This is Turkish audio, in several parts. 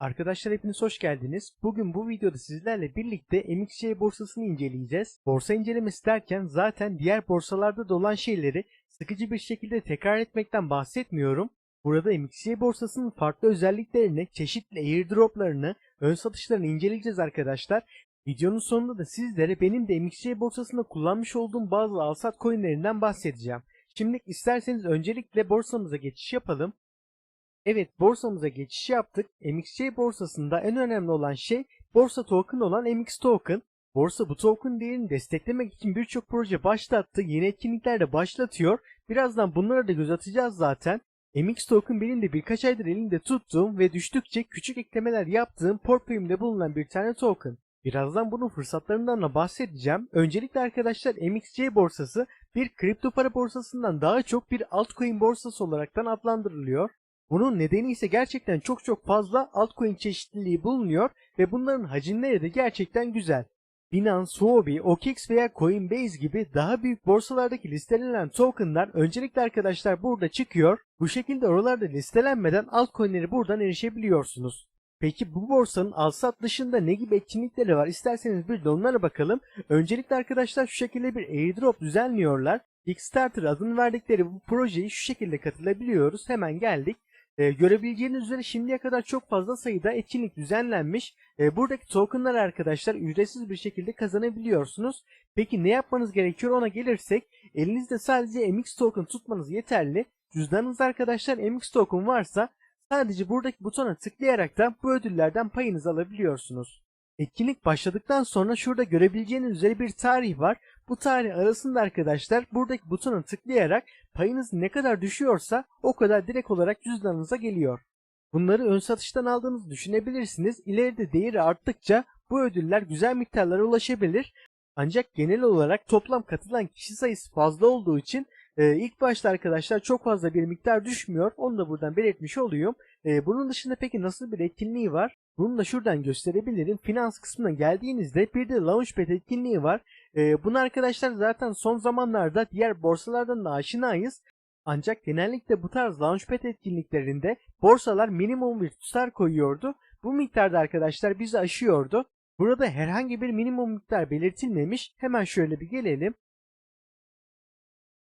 Arkadaşlar hepiniz hoş geldiniz. Bugün bu videoda sizlerle birlikte MXC borsasını inceleyeceğiz. Borsa incelemesi derken zaten diğer borsalarda da olan şeyleri sıkıcı bir şekilde tekrar etmekten bahsetmiyorum. Burada MXC borsasının farklı özelliklerini, çeşitli airdroplarını, ön satışlarını inceleyeceğiz arkadaşlar. Videonun sonunda da sizlere benim de MXC borsasında kullanmış olduğum bazı alsat coinlerinden bahsedeceğim. Şimdi isterseniz öncelikle borsamıza geçiş yapalım. Evet borsamıza geçiş yaptık. MXC borsasında en önemli olan şey borsa token olan MX token. Borsa bu token değerini desteklemek için birçok proje başlattı. Yeni etkinlikler de başlatıyor. Birazdan bunlara da göz atacağız zaten. MX token benim de birkaç aydır elimde tuttuğum ve düştükçe küçük eklemeler yaptığım portföyümde bulunan bir tane token. Birazdan bunun fırsatlarından da bahsedeceğim. Öncelikle arkadaşlar MXC borsası bir kripto para borsasından daha çok bir altcoin borsası olaraktan adlandırılıyor. Bunun nedeni ise gerçekten çok çok fazla altcoin çeşitliliği bulunuyor ve bunların hacimleri de gerçekten güzel. Binance, Huobi, OKX veya Coinbase gibi daha büyük borsalardaki listelenen tokenlar öncelikle arkadaşlar burada çıkıyor. Bu şekilde oralarda listelenmeden altcoin'leri buradan erişebiliyorsunuz. Peki bu borsanın alsat dışında ne gibi etkinlikleri var? İsterseniz bir de onlara bakalım. Öncelikle arkadaşlar şu şekilde bir airdrop düzenliyorlar. Kickstarter adını verdikleri bu projeyi şu şekilde katılabiliyoruz. Hemen geldik. Ee, görebileceğiniz üzere şimdiye kadar çok fazla sayıda etkinlik düzenlenmiş. Ee, buradaki tokenlar arkadaşlar ücretsiz bir şekilde kazanabiliyorsunuz. Peki ne yapmanız gerekiyor ona gelirsek elinizde sadece MX token tutmanız yeterli. Cüzdanınızda arkadaşlar MX token varsa sadece buradaki butona tıklayarak da bu ödüllerden payınızı alabiliyorsunuz. Etkinlik başladıktan sonra şurada görebileceğiniz üzere bir tarih var. Bu tarih arasında arkadaşlar buradaki butona tıklayarak payınız ne kadar düşüyorsa o kadar direkt olarak cüzdanınıza geliyor. Bunları ön satıştan aldığınızı düşünebilirsiniz. İleride değeri arttıkça bu ödüller güzel miktarlara ulaşabilir. Ancak genel olarak toplam katılan kişi sayısı fazla olduğu için e, ilk başta arkadaşlar çok fazla bir miktar düşmüyor. Onu da buradan belirtmiş olayım. E, bunun dışında peki nasıl bir etkinliği var? Bunu da şuradan gösterebilirim. Finans kısmına geldiğinizde bir de Launchpad etkinliği var. E, bunu arkadaşlar zaten son zamanlarda diğer borsalardan da aşinayız. Ancak genellikle bu tarz Launchpad etkinliklerinde borsalar minimum bir tutar koyuyordu. Bu miktarda arkadaşlar bizi aşıyordu. Burada herhangi bir minimum miktar belirtilmemiş. Hemen şöyle bir gelelim.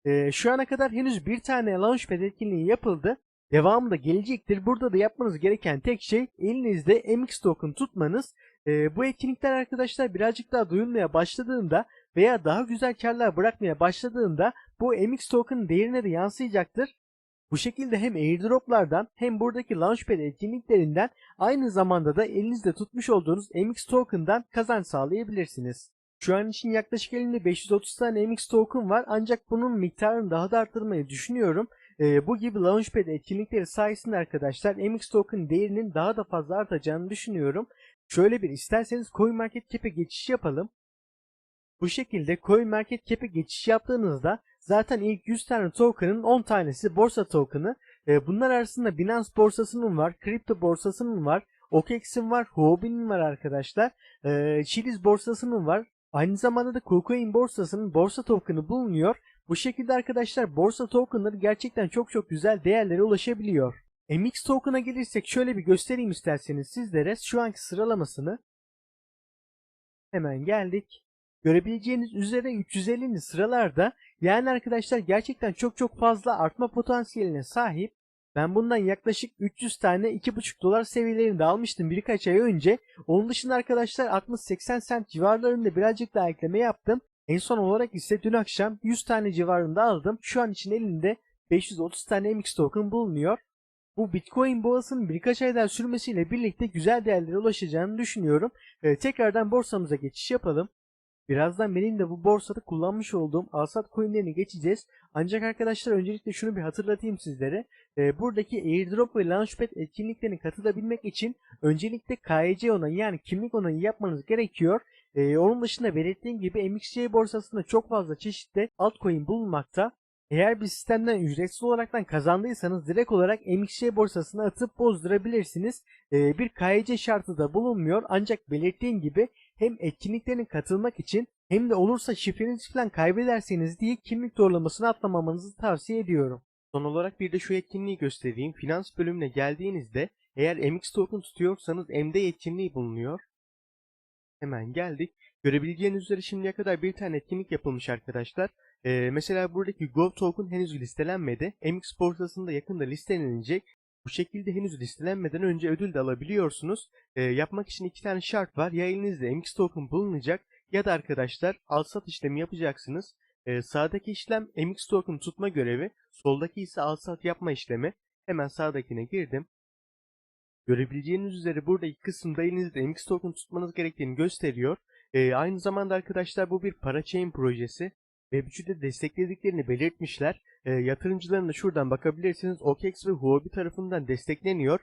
Ee, şu ana kadar henüz bir tane Launchpad etkinliği yapıldı. Devamı da gelecektir. Burada da yapmanız gereken tek şey elinizde MX token tutmanız. Ee, bu etkinlikler arkadaşlar birazcık daha duyulmaya başladığında veya daha güzel karlar bırakmaya başladığında bu MX token değerine de yansıyacaktır. Bu şekilde hem airdroplardan hem buradaki Launchpad etkinliklerinden aynı zamanda da elinizde tutmuş olduğunuz MX token'dan kazanç sağlayabilirsiniz. Şu an için yaklaşık elimde 530 tane MX token var ancak bunun miktarını daha da arttırmayı düşünüyorum. Ee, bu gibi Launchpad etkinlikleri sayesinde arkadaşlar MX token değerinin daha da fazla artacağını düşünüyorum. Şöyle bir isterseniz CoinMarketCap'e geçiş yapalım. Bu şekilde CoinMarketCap'e geçiş yaptığınızda zaten ilk 100 tane token'ın 10 tanesi borsa token'ı. Ee, bunlar arasında Binance borsasının var, kripto borsasının var, OKEX'in var, Huobi'nin var arkadaşlar. Ee, Chiliz borsasının var. Aynı zamanda da KuCoin borsasının borsa token'ı bulunuyor. Bu şekilde arkadaşlar borsa token'ları gerçekten çok çok güzel değerlere ulaşabiliyor. MX token'a gelirsek şöyle bir göstereyim isterseniz sizlere şu anki sıralamasını. Hemen geldik. Görebileceğiniz üzere 350'li sıralarda yani arkadaşlar gerçekten çok çok fazla artma potansiyeline sahip. Ben bundan yaklaşık 300 tane 2,5 dolar seviyelerinde almıştım birkaç ay önce. Onun dışında arkadaşlar 60-80 cent civarlarında birazcık daha ekleme yaptım. En son olarak ise dün akşam 100 tane civarında aldım. Şu an için elinde 530 tane MX token bulunuyor. Bu Bitcoin boğasının birkaç aydan sürmesiyle birlikte güzel değerlere ulaşacağını düşünüyorum. Ee, tekrardan borsamıza geçiş yapalım. Birazdan benim de bu borsada kullanmış olduğum alsat coinlerini geçeceğiz. Ancak arkadaşlar öncelikle şunu bir hatırlatayım sizlere. Ee, buradaki airdrop ve launchpad etkinliklerine katılabilmek için öncelikle KYC onayı yani kimlik onayı yapmanız gerekiyor. Ee, onun dışında belirttiğim gibi MXC borsasında çok fazla çeşitli altcoin bulunmakta. Eğer bir sistemden ücretsiz olaraktan kazandıysanız direkt olarak MXC borsasına atıp bozdurabilirsiniz. Ee, bir KYC şartı da bulunmuyor ancak belirttiğim gibi hem etkinliklerine katılmak için hem de olursa şifrenizi falan kaybederseniz diye kimlik doğrulamasını atlamamanızı tavsiye ediyorum. Son olarak bir de şu etkinliği göstereyim. Finans bölümüne geldiğinizde Eğer MX token tutuyorsanız M'de yetkinliği bulunuyor. Hemen geldik. Görebileceğiniz üzere şimdiye kadar bir tane etkinlik yapılmış arkadaşlar. Ee, mesela buradaki Go token henüz listelenmedi. MX borsasında yakında listelenecek. Bu şekilde henüz listelenmeden önce ödül de alabiliyorsunuz. Ee, yapmak için iki tane şart var. Ya elinizde MX token bulunacak ya da arkadaşlar al sat işlemi yapacaksınız. Ee, sağdaki işlem MX token tutma görevi, soldaki ise al sat yapma işlemi. Hemen sağdakine girdim. Görebileceğiniz üzere buradaki kısımda elinizde MX token tutmanız gerektiğini gösteriyor. Ee, aynı zamanda arkadaşlar bu bir parachain projesi. Web3'de desteklediklerini belirtmişler. Ee, yatırımcıların da şuradan bakabilirsiniz OKEx ve Huobi tarafından destekleniyor.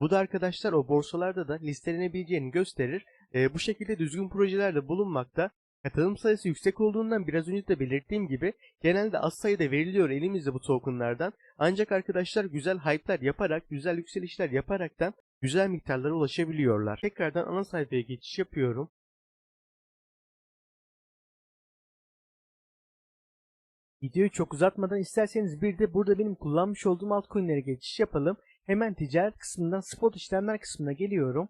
Bu da arkadaşlar o borsalarda da listelenebileceğini gösterir. Ee, bu şekilde düzgün projelerde bulunmakta. Katılım sayısı yüksek olduğundan biraz önce de belirttiğim gibi genelde az sayıda veriliyor elimizde bu tokenlardan. Ancak arkadaşlar güzel hype'lar yaparak, güzel yükselişler yaparaktan güzel miktarlara ulaşabiliyorlar. Tekrardan ana sayfaya geçiş yapıyorum. Videoyu çok uzatmadan isterseniz bir de burada benim kullanmış olduğum altcoin'lere geçiş yapalım. Hemen ticaret kısmından spot işlemler kısmına geliyorum.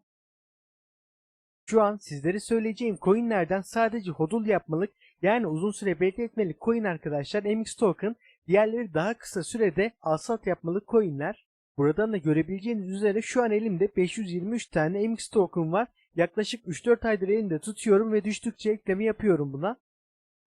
Şu an sizlere söyleyeceğim coinlerden sadece hodl yapmalık yani uzun süre bekletmelik coin arkadaşlar MX token, diğerleri daha kısa sürede alsat yapmalık coinler. Buradan da görebileceğiniz üzere şu an elimde 523 tane MX token var. Yaklaşık 3-4 aydır elimde tutuyorum ve düştükçe ekleme yapıyorum buna.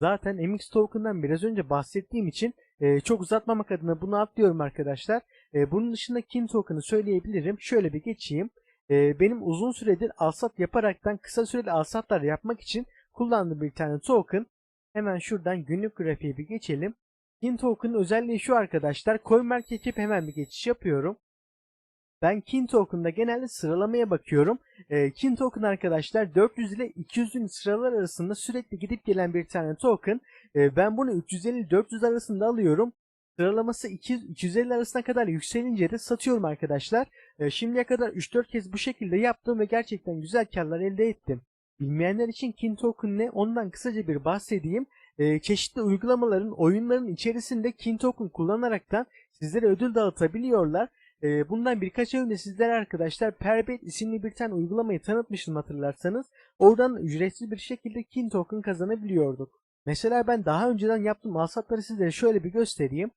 Zaten MX token'dan biraz önce bahsettiğim için e, çok uzatmamak adına bunu atlıyorum arkadaşlar. E, bunun dışında Kin token'ı söyleyebilirim. Şöyle bir geçeyim. E, benim uzun süredir alsat yaparaktan kısa süreli alsatlar yapmak için kullandığım bir tane token. Hemen şuradan günlük grafiğe bir geçelim. Kin token'ın özelliği şu arkadaşlar. CoinMarketCap hemen bir geçiş yapıyorum. Ben Kin Token'da genelde sıralamaya bakıyorum. E, Kin Token arkadaşlar 400 ile 200'ün sıralar arasında sürekli gidip gelen bir tane token. E, ben bunu 350-400 arasında alıyorum. Sıralaması 200-250 arasına kadar yükselince de satıyorum arkadaşlar. E, şimdiye kadar 3-4 kez bu şekilde yaptım ve gerçekten güzel karlar elde ettim. Bilmeyenler için Kin Token ne ondan kısaca bir bahsedeyim. E, çeşitli uygulamaların, oyunların içerisinde Kin Token kullanaraktan sizlere ödül dağıtabiliyorlar. Ee, bundan birkaç ay önce sizlere arkadaşlar Perbet isimli bir tane uygulamayı tanıtmıştım hatırlarsanız. Oradan ücretsiz bir şekilde Kin Token kazanabiliyorduk. Mesela ben daha önceden yaptığım alsatları sizlere şöyle bir göstereyim.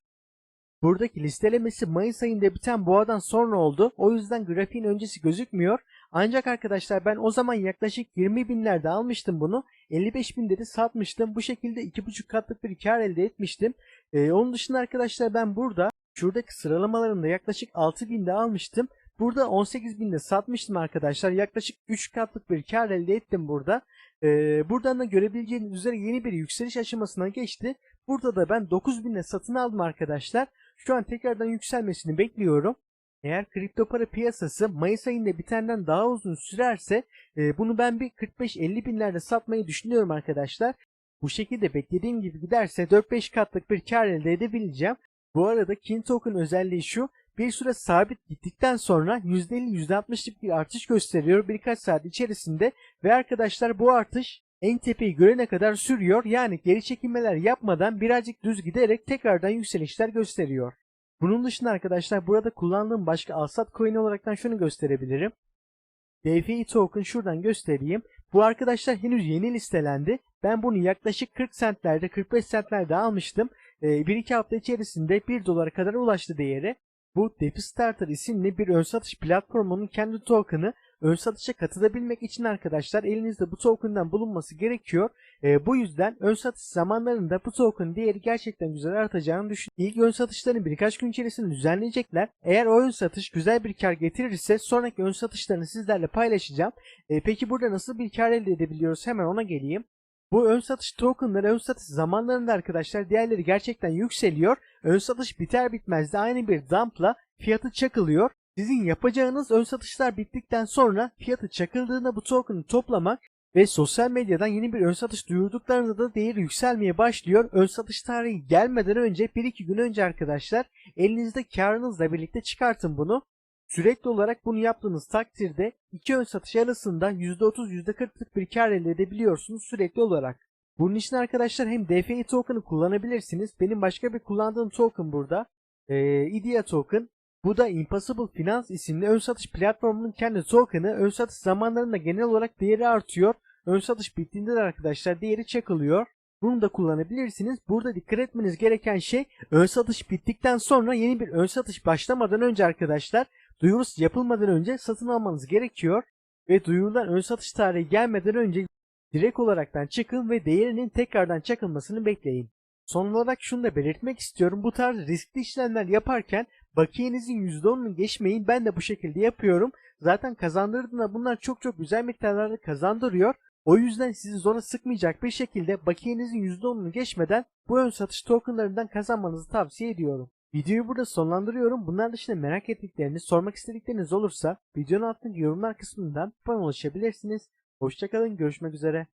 Buradaki listelemesi Mayıs ayında biten boğadan sonra oldu. O yüzden grafiğin öncesi gözükmüyor. Ancak arkadaşlar ben o zaman yaklaşık 20 binlerde almıştım bunu. 55 binde de satmıştım. Bu şekilde 2,5 katlık bir kar elde etmiştim. Ee, onun dışında arkadaşlar ben burada Şuradaki sıralamalarında yaklaşık 6000'de almıştım. Burada 18.000'de satmıştım arkadaşlar. Yaklaşık 3 katlık bir kar elde ettim burada. Ee, buradan da görebileceğiniz üzere yeni bir yükseliş aşamasına geçti. Burada da ben 9000'de satın aldım arkadaşlar. Şu an tekrardan yükselmesini bekliyorum. Eğer kripto para piyasası Mayıs ayında bitenden daha uzun sürerse e, bunu ben bir 45-50 binlerde satmayı düşünüyorum arkadaşlar. Bu şekilde beklediğim gibi giderse 4-5 katlık bir kar elde edebileceğim. Bu arada Kin Token özelliği şu. Bir süre sabit gittikten sonra %50-%60'lık bir artış gösteriyor birkaç saat içerisinde ve arkadaşlar bu artış en tepeyi görene kadar sürüyor. Yani geri çekilmeler yapmadan birazcık düz giderek tekrardan yükselişler gösteriyor. Bunun dışında arkadaşlar burada kullandığım başka alsat coin olaraktan şunu gösterebilirim. DFI token şuradan göstereyim. Bu arkadaşlar henüz yeni listelendi. Ben bunu yaklaşık 40 centlerde 45 centlerde almıştım. 1-2 hafta içerisinde 1 dolara kadar ulaştı değeri. Bu Defi Starter isimli bir ön satış platformunun kendi token'ı ön satışa katılabilmek için arkadaşlar elinizde bu token'dan bulunması gerekiyor. E, bu yüzden ön satış zamanlarında bu token değeri gerçekten güzel artacağını düşün. İlk ön satışlarını birkaç gün içerisinde düzenleyecekler. Eğer o ön satış güzel bir kar getirirse sonraki ön satışlarını sizlerle paylaşacağım. E, peki burada nasıl bir kar elde edebiliyoruz hemen ona geleyim. Bu ön satış tokenları ön satış zamanlarında arkadaşlar değerleri gerçekten yükseliyor. Ön satış biter bitmez de aynı bir dumpla fiyatı çakılıyor. Sizin yapacağınız ön satışlar bittikten sonra fiyatı çakıldığında bu token'ı toplamak ve sosyal medyadan yeni bir ön satış duyurduklarında da değeri yükselmeye başlıyor. Ön satış tarihi gelmeden önce 1-2 gün önce arkadaşlar elinizde karınızla birlikte çıkartın bunu. Sürekli olarak bunu yaptığınız takdirde iki ön satış arasında %30-%40'lık bir kar elde edebiliyorsunuz sürekli olarak. Bunun için arkadaşlar hem DFI token'ı kullanabilirsiniz. Benim başka bir kullandığım token burada. Ee, IDEA token. Bu da Impossible Finance isimli ön satış platformunun kendi token'ı ön satış zamanlarında genel olarak değeri artıyor. Ön satış bittiğinde de arkadaşlar değeri çakılıyor. Bunu da kullanabilirsiniz. Burada dikkat etmeniz gereken şey ön satış bittikten sonra yeni bir ön satış başlamadan önce arkadaşlar duyurusu yapılmadan önce satın almanız gerekiyor. Ve duyurulan ön satış tarihi gelmeden önce direkt olaraktan çıkın ve değerinin tekrardan çakılmasını bekleyin. Son olarak şunu da belirtmek istiyorum. Bu tarz riskli işlemler yaparken bakiyenizin %10'unu geçmeyin. Ben de bu şekilde yapıyorum. Zaten kazandırdığında bunlar çok çok güzel miktarlarda kazandırıyor. O yüzden sizi zora sıkmayacak bir şekilde bakiyenizin %10'unu geçmeden bu ön satış tokenlarından kazanmanızı tavsiye ediyorum. Videoyu burada sonlandırıyorum. Bunlar dışında merak ettikleriniz, sormak istedikleriniz olursa videonun altındaki yorumlar kısmından bana ulaşabilirsiniz. Hoşçakalın, görüşmek üzere.